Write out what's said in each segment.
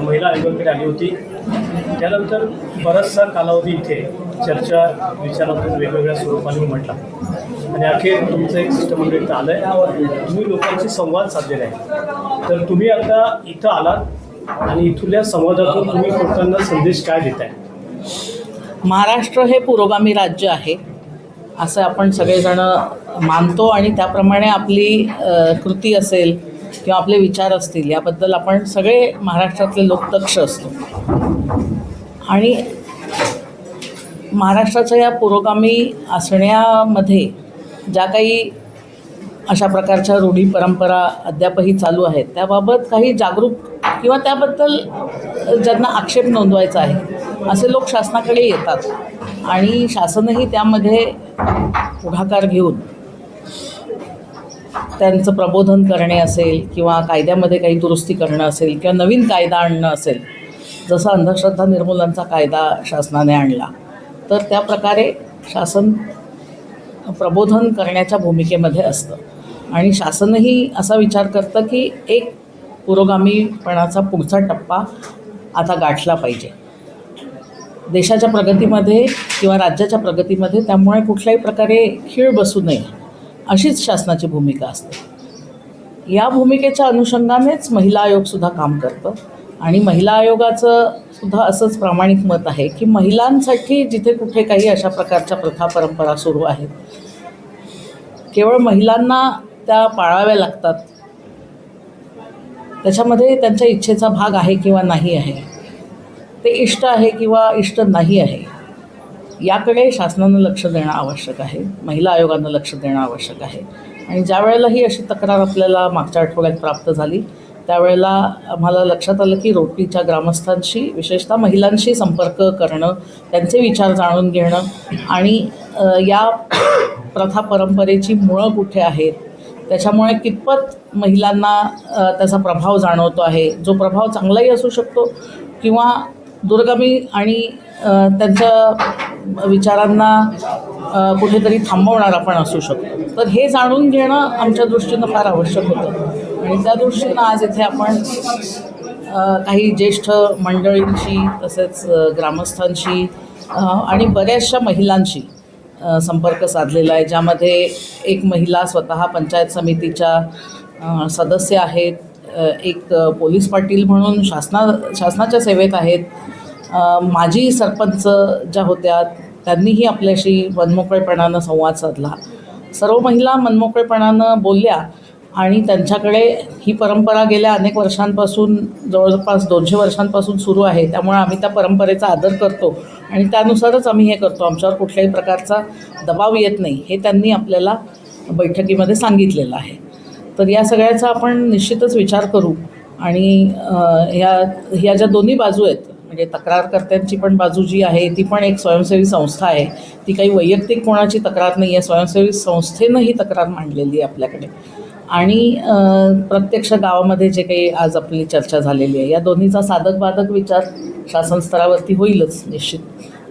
महिला आयोगाकडे आली होती. त्यानंतर बराचसा कालावधी इथे चर्चा विचारातून वेगवेगळ्या स्वरूपाने म्हटला. आणि अखेर तुमचं एक शिष्टमंडळ इथं आलं आहे तुम्ही लोकांशी संवाद साधलेला आहे. तर तुम्ही आता इथं आलात आणि इथल्या संवादातून तुम्ही लोकांना संदेश काय आहे महाराष्ट्र हे पुरोगामी राज्य आहे असं आपण सगळेजण मानतो आणि त्याप्रमाणे आपली कृती असेल किंवा आपले विचार असतील याबद्दल आपण सगळे महाराष्ट्रातले लोक दक्ष असतो. आणि महाराष्ट्राच्या या पुरोगामी असण्यामध्ये ज्या काही अशा प्रकारच्या रूढी परंपरा अद्यापही चालू आहेत त्याबाबत काही जागरूक किंवा त्याबद्दल ज्यांना आक्षेप नोंदवायचा आहे असे लोक शासनाकडे येतात. आणि शासनही त्यामध्ये पुढाकार घेऊन त्यांचं प्रबोधन करणे असेल किंवा कायद्यामध्ये काही दुरुस्ती करणं असेल किंवा नवीन कायदा आणणं असेल जसा अंधश्रद्धा निर्मूलनचा कायदा शासनाने आणला तर त्या प्रकारे शासन प्रबोधन करण्याच्या भूमिकेमध्ये असतं. आणि शासनही असा विचार करतं की एक पुरोगामीपणाचा पुढचा टप्पा आता गाठला पाहिजे. देशाच्या प्रगतीमध्ये किंवा राज्याच्या प्रगतीमध्ये त्यामुळे कुठल्याही प्रकारे खीळ बसू नये. अशीच शासनाची भूमिका असते. या भूमिकेच्या अनुषंगानेच महिला आयोगसुद्धा काम करतं. आणि महिला आयोगाचं सुद्धा असंच प्रामाणिक मत आहे की महिलांसाठी जिथे कुठे काही अशा प्रकारच्या प्रथा परंपरा सुरू आहेत केवळ महिलांना त्या पाळाव्या लागतात. त्याच्यामध्ये त्यांच्या इच्छेचा भाग आहे किंवा नाही आहे ते इष्ट आहे किंवा इष्ट नाही आहे. याकडे शासनानं लक्ष देणं आवश्यक आहे महिला आयोगानं लक्ष देणं आवश्यक आहे. आणि ज्या वेळेला ही अशी तक्रार आपल्याला मागच्या आठवड्यात प्राप्त झाली त्यावेळेला आम्हाला लक्षात आलं की रोटीच्या ग्रामस्थांशी विशेषतः महिलांशी संपर्क करणं त्यांचे विचार जाणून घेणं आणि या प्रथा परंपरेची मुळं कुठे आहेत त्याच्यामुळे कितपत महिलांना त्याचा प्रभाव जाणवतो आहे जो प्रभाव चांगलाही असू शकतो किंवा दुर्गमी आणि त्यांचं त्यांच्या विचारांना कुठेतरी थांबवणार पण असू शकतो. तर हे जाणून घेणं आमच्या दृष्टीनं फार आवश्यक होतं. आणि त्या दृष्टीनं आज इथे आपण काही ज्येष्ठ मंडळींशी तसेच ग्रामस्थांशी आणि बऱ्याचशा महिलांशी संपर्क साधलेला आहे ज्यामध्ये एक महिला स्वतः पंचायत समितीच्या सदस्य आहेत एक पोलीस पाटील म्हणून शासना शासनाच्या सेवेत आहेत माजी सरपंच ज्या होत्या त्यांनीही आपल्याशी मनमोकळेपणानं संवाद साधला. सर्व महिला मनमोकळेपणानं बोलल्या आणि त्यांच्याकडे ही परंपरा गेल्या अनेक वर्षांपासून जवळपास दोनशे वर्षांपासून सुरू आहे. त्यामुळे आम्ही त्या परंपरेचा आदर करतो आणि त्यानुसारच आम्ही हे करतो. आमच्यावर कुठल्याही प्रकारचा दबाव येत नाही हे त्यांनी आपल्याला बैठकीमध्ये सांगितलेलं आहे. तर या सगळ्याचा आपण निश्चितच विचार करू आणि ह्या ह्या ज्या दोन्ही बाजू आहेत म्हणजे तक्रारकर्त्यांची पण बाजू जी आहे ती पण एक स्वयंसेवी संस्था आहे. ती काही वैयक्तिक कोणाची तक्रार नाही आहे स्वयंसेवी संस्थेनं ही तक्रार मांडलेली आहे आपल्याकडे. आणि प्रत्यक्ष गावामध्ये जे काही आज आपली चर्चा झालेली आहे या दोन्हीचा साधक बाधक विचार शासन स्तरावरती होईलच निश्चित.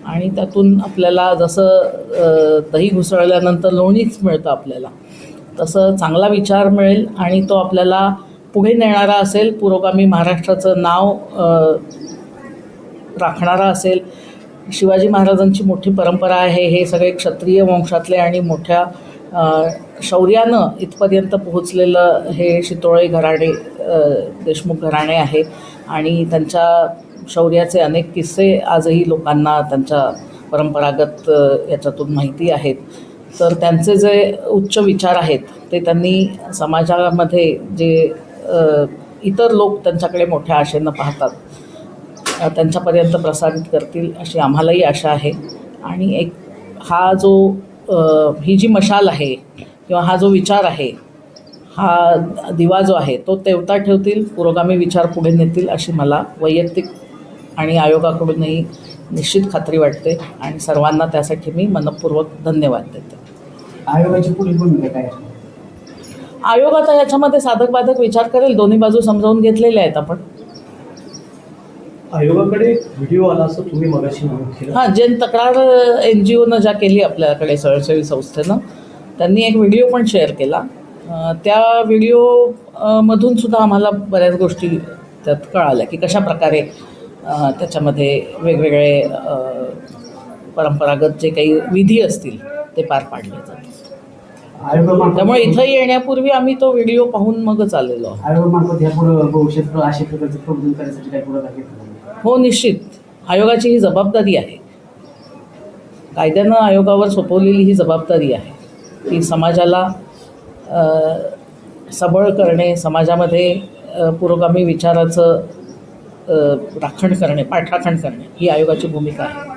आणि त्यातून आपल्याला जसं दही घुसळल्यानंतर लोणीच मिळतं आपल्याला तसं चांगला विचार मिळेल आणि तो आपल्याला पुढे नेणारा असेल पुरोगामी महाराष्ट्राचं नाव राखणारा असेल. शिवाजी महाराजांची मोठी परंपरा आहे. हे सगळे क्षत्रिय वंशातले आणि मोठ्या शौर्यानं इथपर्यंत पोहोचलेलं हे शितोळे घराणे देशमुख घराणे आहे. आणि त्यांच्या शौर्याचे अनेक किस्से आजही लोकांना त्यांच्या परंपरागत याच्यातून माहिती आहेत. तर त्यांचे जे उच्च विचार आहेत ते त्यांनी समाजामध्ये जे इतर लोक त्यांच्याकडे मोठ्या आशेनं पाहतात. त्यांच्यापर्यंत प्रसारित करतील अशी आम्हालाही आशा आहे. आणि एक हा जो ही जी मशाल आहे किंवा हा जो विचार आहे हा दिवा जो आहे तो तेवता ठेवतील पुरोगामी विचार पुढे नेतील अशी मला वैयक्तिक आणि आयोगाकडूनही निश्चित खात्री वाटते आणि सर्वांना त्यासाठी मी मनपूर्वक धन्यवाद देते. आयोगाची पुढील भूमिका काय? आयोग आता याच्यामध्ये साधक बाधक विचार करेल दोन्ही बाजू समजावून घेतलेल्या आहेत आपण. आयोगाकडे व्हिडिओ आला असं तुम्ही मगाशी नमूद केलं. हां जे तक्रार एन जी ओनं ज्या केली आपल्याकडे स्वयंसेवी संस्थेनं त्यांनी एक व्हिडिओ पण शेअर केला. त्या व्हिडिओ अं, मधून सुद्धा आम्हाला बऱ्याच गोष्टी त्यात कळालं की कशा प्रकारे त्याच्यामध्ये वेगवेगळे परंपरागत जे काही विधी असतील ते पार पाडले जातात. त्यामुळे इथं येण्यापूर्वी आम्ही तो व्हिडिओ पाहून मगच आलेलो आहोत. आयोगामार्फत ह्या पुढं भविष्यात अशा प्रकारचं प्रबोधन करण्यासाठी काही पुढाकार घेतला हो निश्चित. आयोगाची ही जबाबदारी आहे. कायद्यानं आयोगावर सोपवलेली ही जबाबदारी आहे की समाजाला सबळ करणे समाजामध्ये पुरोगामी विचाराचं राखण करणे पाठराखण करणे ही आयोगाची भूमिका आहे.